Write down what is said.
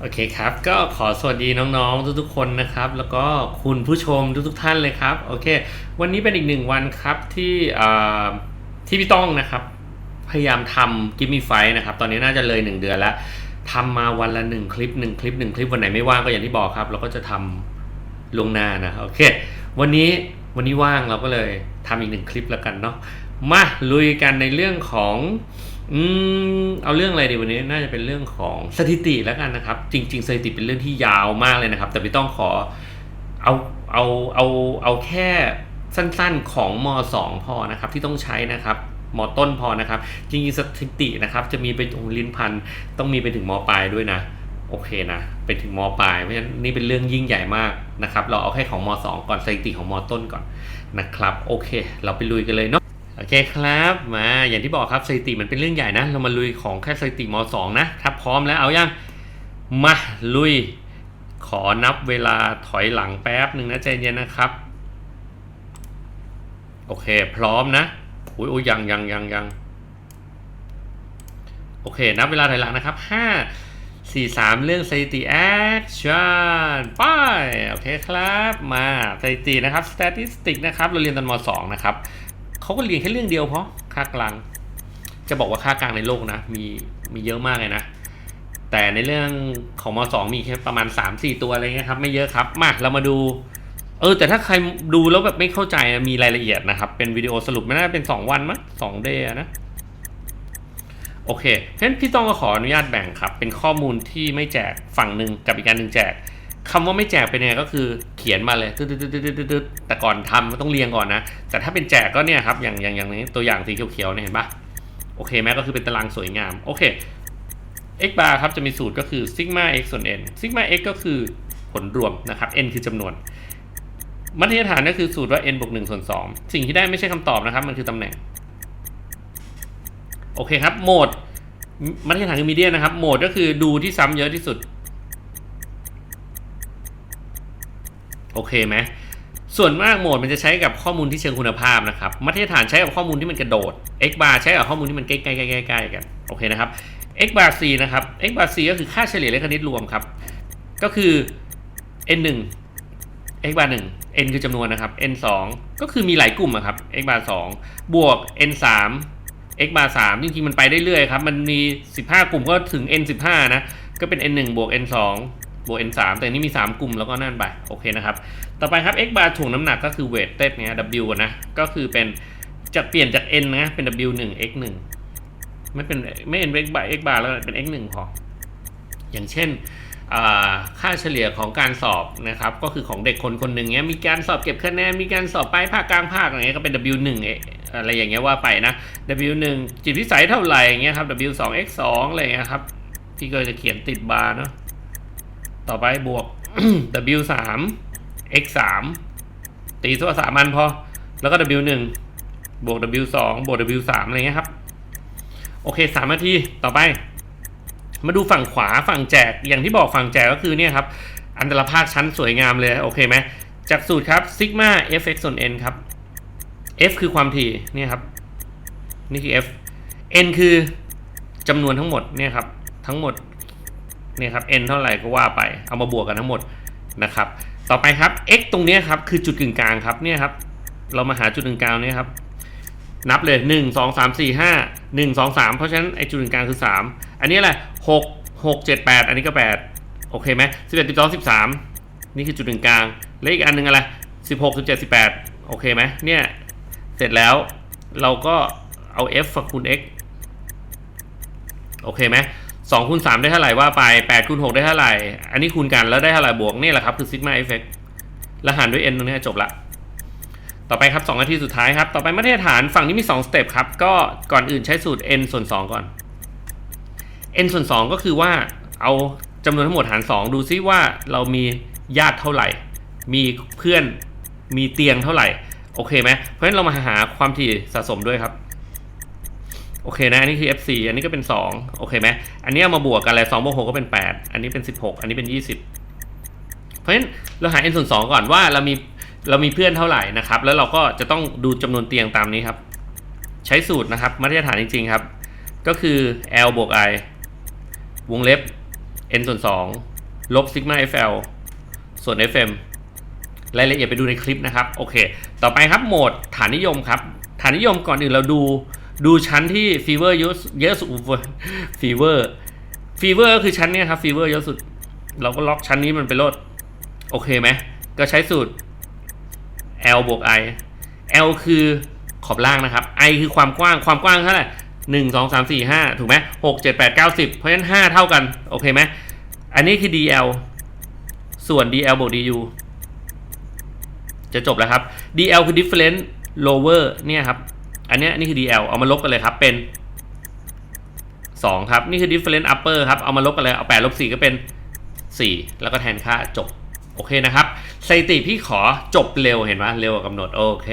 โอเคครับ ก็ขอสวัสดีน้องๆ ทุกๆ คนนะครับ แล้วก็คุณผู้ชมทุกๆ ท่านเลยครับ โอเค วันนี้เป็นอีกหนึ่งวันครับที่ที่พี่ต้องนะครับ พยายามทำกิมมี่ไฟนะครับ ตอนนี้น่าจะเลย1เดือนแล้วทำมาวันละ1คลิป1คลิป1คลิปวันไหนไม่ว่างก็อย่างที่บอกครับ เราก็จะทำลงหน้านะ โอเค วันนี้วันนี้ว่างเราก็เลยทำอีกหนึ่งคลิปแล้วกันเนาะ มาลุยกันในเรื่องของ อืมเอาเรื่องอะไรดีวันนี้น่าจะเป็นเรื่องของสถิติแล้วกันนะครับ จริง ๆ สถิติเป็นเรื่องที่ยาวมากเลยนะครับ แต่พี่ต้องขอเอาเอาเอาเอาแค่สั้นๆของม 2 พอนะครับที่ต้องใช้นะครับมต้นพอนะครับ จริงๆสถิตินะครับ จะมีไปถึงลิ้นพันต้องมีไปถึงมปลายด้วยนะโอเคนะไปถึงมปลายเพราะฉะนั้นนี่เป็นเรื่องยิ่งใหญ่มากนะครับ เราเอาแค่ของม 2 ก่อนสถิติของมต้นก่อนนะครับ โอเค เราไปลุยกันเลยเนาะ โอเคครับมาอย่างที่บอกครับสถิติมันเป็นเรื่องใหญ่นะ เรามาลุยของแค่สถิติม 2 นะถ้าพร้อมแล้วเอายังมาลุย ขอนับเวลาถอยหลังแป๊บหนึ่งนะใจเย็นนะครับ โอเคพร้อมนะอุ้ยอุ้ยยังยังยังยังโอเค นับเวลาถอยหลังนะครับ 5 4 3 เรื่องสถิติแอคชั่นไปโอเคครับ มาสถิตินะครับ statistic นะครับ เราเรียนตอนม 2 นะครับ เขาก็เรียนแค่เรื่องเดียวเพราะค่ากลาง จะบอกว่าค่ากลางในโลกนะมีมีเยอะมากเลยนะ แต่ในเรื่องของมสองมีแค่ประมาณ 3-4 ตัวอะไรเงี้ยครับ ไม่เยอะครับมาเรามาดู เออ แต่ถ้าใครดูแล้วแบบไม่เข้าใจมีรายละเอียดนะครับ เป็นวิดีโอสรุปไม่น่าเป็น 2 วันมั้งสองเดย์นะโอเคเพราะฉะนั้นพี่ต้องก็ขออนุญาตแบ่งครับ เป็นข้อมูลที่ไม่แจกฝั่งหนึ่งกับอีกการหนึ่งแจก คำว่าไม่แจกเป็นยังไงก็คือเขียนมาเลยตึ๊ดๆๆๆๆแต่ก่อนทำต้องเรียงก่อนนะ แต่ถ้าเป็นแจกก็เนี่ยครับ อย่างอย่างอย่างนี้ตัวอย่างสีเขียวๆเนี่ยเห็นปะโอเคไหมก็คือเป็นตารางสวยงาม โอเค x bar ครับจะมีสูตรก็คือ sigma x ส่วน n sigma x ก็คือผลรวมนะครับ n คือจำนวน มัธยฐานก็คือสูตรว่า n บวก1ส่วน2สิ่งที่ได้ไม่ใช่คำตอบนะครับ มันคือตำแหน่ง โอเคครับ โหมดมัธยฐานคือมีเดียนะครับ โหมดก็คือดูที่ซ้ำเยอะที่สุด โอเคไหมส่วนมากโหมดมันจะใช้กับข้อมูลที่เชิงคุณภาพนะครับมัธยฐานใช้กับข้อมูลที่มันกระโดด x bar ใช้กับข้อมูลที่มันใกล้ๆใกล้ๆกันโอเคนะครับ x bar c นะครับ x bar c ก็คือค่าเฉลี่ยเลขคณิตรวมครับ ก็คือ n 1 x bar 1 n คือจำนวนนะครับ n 2 ก็คือมีหลายกลุ่มครับ x bar 2 บวก n 3 x bar 3จริงๆมันไปได้เรื่อยครับ มันมี 15 กลุ่มก็ถึง n 15นะ ก็เป็น n 1บวก n 2 บวก n 3แต่นี่มี 3 กลุ่มแล้วก็นั่นไปโอเคนะครับ ต่อไปครับ x bar ถ่วงน้ำหนักก็คือ weight เต้เนี่ย w นะ ก็คือเป็นจะเปลี่ยนจาก n นะเป็น w 1 x 1ไม่เป็นไม่ n x bar x bar แล้วเป็น x 1พออย่างเช่นค่าเฉลี่ยของการสอบนะครับก็คือของเด็กคนคนหนึ่งเนี้ยมีการสอบเก็บคะแนนมีการสอบปลายภาคกลางภาคอะไรเงี้ยก็เป็น w 1ออะไรอย่างเงี้ยว่าไปนะ w 1จิตวิสัยเท่าไหร่อย่างเงี้ยครับ w 2 x 2อะไรเงี้ยครับพี่ก็จะเขียนติดบาร์เนาะ ต่อไปบวก w 3 x 3ตีตัวสามัญพอ แล้วก็ w 1บวก w 2บวก w 3อะไรเงี้ยครับ โอเคสามนาที ต่อไป มาดูฝั่งขวาฝั่งแจก อย่างที่บอกฝั่งแจกก็คือเนี่ยครับ อันตรภาคชั้นสวยงามเลย โอเคไหมจากสูตรครับซิกมา fx ส่วน n ครับ f คือความถี่เนี่ยครับ นี่คือ f n คือจำนวนทั้งหมดเนี่ยครับ ทั้งหมด เนี่ยครับ n เท่าไหร่ก็ว่าไป เอามาบวกกันทั้งหมดนะครับ ต่อไปครับ x ตรงนี้ครับคือจุดกึ่งกลางครับเนี่ยครับ เรามาหาจุดกึ่งกลางนี่ยครับ นับเลยหนึ่งสองสามสี่ห้าหนึ่งสองสามเพราะฉะนั้นไอ้จุดกึ่งกลางคือสามอันนี้อะไรหกหกเจ็ดแปดอันนี้ก็แปดโอเคไหมสิบเอ็ดสิบสองสิบสามนี่คือจุดกึ่งกลาง และอีกอันหนึ่งอะไรสิบหกสิบเจ็ดสิบแปดโอเคไหมเนี่ย เสร็จแล้วเราก็เอา f คูณ x โอเคไหม สองคูณสามได้เท่าไหร่ว่าไปแปดคูณหกได้เท่าไหร่ อันนี้คูณกันแล้วได้เท่าไหร่บวกนี่แหละครับคือซิกมาเอฟเฟกแล้วหารด้วย n ตรงนี้จบละ ต่อไปครับ2นาทีสุดท้ายครับ ต่อไปมาตรฐานฝั่งนี้มี2สเต็ปครับ ก็ก่อนอื่นใช้สูตร n ส่วน2ก่อน n ส่วน2ก็คือว่าเอาจำนวนทั้งหมดหาร2ดูซิว่าเรามีญาติเท่าไหร่ มีเพื่อนมีเตียงเท่าไหร่ โอเคไหมเพราะฉะนั้นเรามาหาความถี่สะสมด้วยครับ โอเคนะ อันนี้คือ FC อันนี้ก็เป็น 2 โอเคไหมอันนี้เอามาบวกกันเลย2บวก6ก็เป็น 8 อันนี้เป็น 16 อันนี้เป็น 20 เพราะฉะนั้นเราหา n ส่วน2ก่อนว่าเรามีเรามีเพื่อนเท่าไหร่นะครับ แล้วเราก็จะต้องดูจำนวนเตียงตามนี้ครับ ใช้สูตรนะครับมาตรฐานจริงๆครับ ก็คือ L บวก I วงเล็บ n ส่วน2ลบซิกมา fl ส่วน fm รายละเอียดไปดูในคลิปนะครับ โอเค ต่อไปครับโหมดฐานนิยมครับ ฐานนิยมก่อนอื่นเราดู ดูชั้นที่ฟีเวอร์เยอะเยอะสุดฟีเวอร์ฟีเวอร์ก็คือชั้นนี้ครับฟีเวอร์เยอะสุด เราก็ล็อกชั้นนี้มันไปโลดโอเคไหมก็ใช้สูตร L บวก I L คือขอบล่างนะครับ I คือความกว้างความกว้างเท่าไหร่หนึ่งสองสามสี่ห้าถูกไหมหกเจ็ดแปดเก้าสิบเพราะฉะนั้นห้าเท่ากัน โอเคไหมอันนี้คือ DL ส่วน DL บวก DU จะจบแล้วครับ DL คือ difference lower เนี่ยครับ อันนี้นี่คือ DL เอามาลบกันเลยครับเป็น 2 ครับ นี่คือ difference upper ครับ เอามาลบกันเลย เอา8ลบ4ก็เป็น 4 แล้วก็แทนค่าจบ โอเคนะครับสถิติพี่ขอจบเร็วเห็นไหมเร็วกว่ากำหนด โอเค